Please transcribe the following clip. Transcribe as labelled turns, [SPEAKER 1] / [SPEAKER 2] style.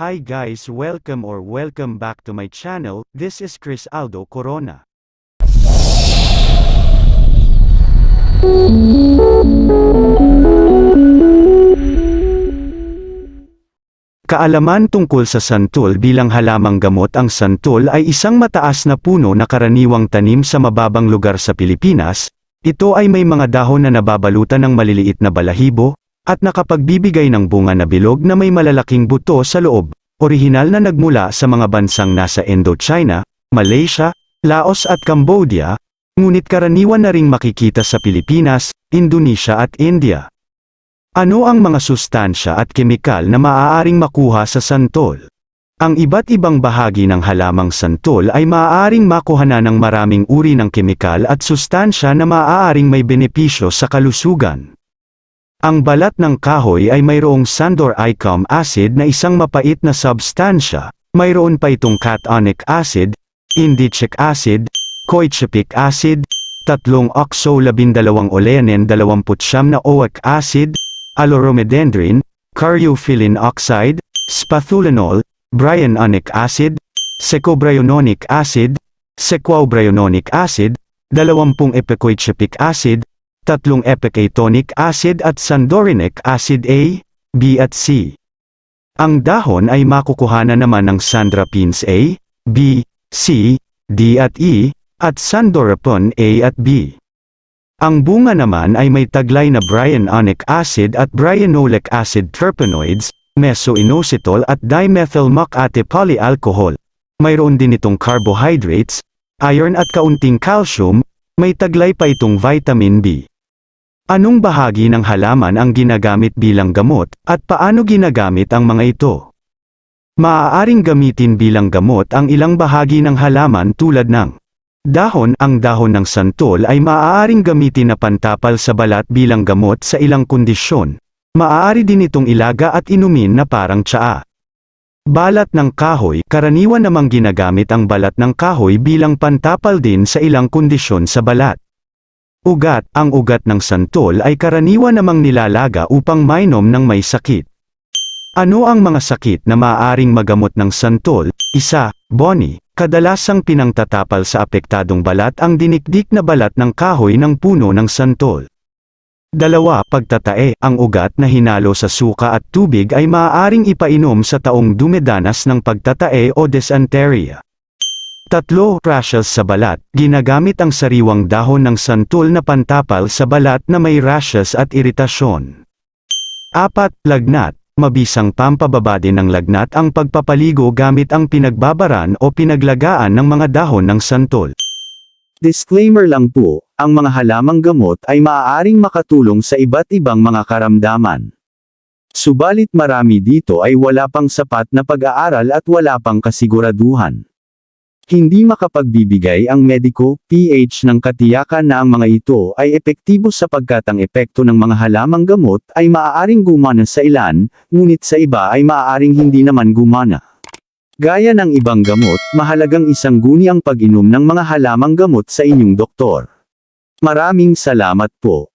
[SPEAKER 1] Hi guys welcome or welcome back to my channel, this is Chris Aldo Corona. Kaalaman tungkol sa santol bilang halamang gamot Ang santol ay isang mataas na puno na karaniwang tanim sa mababang lugar sa Pilipinas, ito ay may mga dahon na nababalutan ng maliliit na balahibo, at nakapagbibigay ng bunga na bilog na may malalaking buto sa loob, orihinal na nagmula sa mga bansang nasa Indochina, Malaysia, Laos at Cambodia, ngunit karaniwan na ring makikita sa Pilipinas, Indonesia at India. Ano ang mga sustansya at kemikal na maaaring makuha sa santol? Ang iba't ibang bahagi ng halamang santol ay maaaring makuhana ng maraming uri ng kemikal at sustansya na maaaring may benepisyo sa kalusugan. Ang balat ng kahoy ay mayroong sandor-icum acid na isang mapait na substansya, mayroon pa itong cationic acid, indichic acid, coichipic acid, tatlong oxo-labindalawang oleanen 29 na oic acid, aloromedendrin, caryophyllene oxide, spathulinol, bryononic acid, secobryononic acid, sequobriononic acid, 20 epicoichipic acid, tatlong epicatonic acid at sandorinic acid A, B at C. Ang dahon ay makukuhanan naman ng sandrapins A, B, C, D at E, at sandorapon A at B. Ang bunga naman ay may taglay na bryononic acid at bryanolic acid terpenoids, mesoinositol at dimethyl macate polyalcohol. Mayroon din itong carbohydrates, iron at kaunting calcium, may taglay pa itong vitamin B. Anong bahagi ng halaman ang ginagamit bilang gamot, at paano ginagamit ang mga ito? Maaaring gamitin bilang gamot ang ilang bahagi ng halaman tulad ng Dahon Ang dahon ng santol ay maaaring gamitin na pantapal sa balat bilang gamot sa ilang kondisyon. Maaari din itong ilaga at inumin na parang tsaa. Balat ng kahoy Karaniwan namang ginagamit ang balat ng kahoy bilang pantapal din sa ilang kondisyon sa balat. Ugat Ang ugat ng santol ay karaniwan namang nilalaga upang mainom ng may sakit. Ano ang mga sakit na maaaring magamot ng santol? Isa, Boni. Kadalasang pinangtatapal sa apektadong balat ang dinikdik na balat ng kahoy ng puno ng santol. Dalawa, pagtatae, ang ugat na hinalo sa suka at tubig ay maaaring ipainom sa taong dumedanas ng pagtatae o dysenteria. Tatlo, rashes sa balat, ginagamit ang sariwang dahon ng santol na pantapal sa balat na may rashes at iritasyon. Apat, lagnat, mabisang pampababa din ng lagnat ang pagpapaligo gamit ang pinagbabaran o pinaglagaan ng mga dahon ng santol. Disclaimer lang po, ang mga halamang gamot ay maaaring makatulong sa iba't ibang mga karamdaman. Subalit marami dito ay wala pang sapat na pag-aaral at wala pang kasiguraduhan. Hindi makapagbibigay ang mediko, PH ng katiyakan na ang mga ito ay epektibo sapagkat ang epekto ng mga halamang gamot ay maaaring gumana sa ilan, ngunit sa iba ay maaaring hindi naman gumana. Gaya ng ibang gamot, mahalagang isang guni ang pag-inom ng mga halamang gamot sa inyong doktor. Maraming salamat po.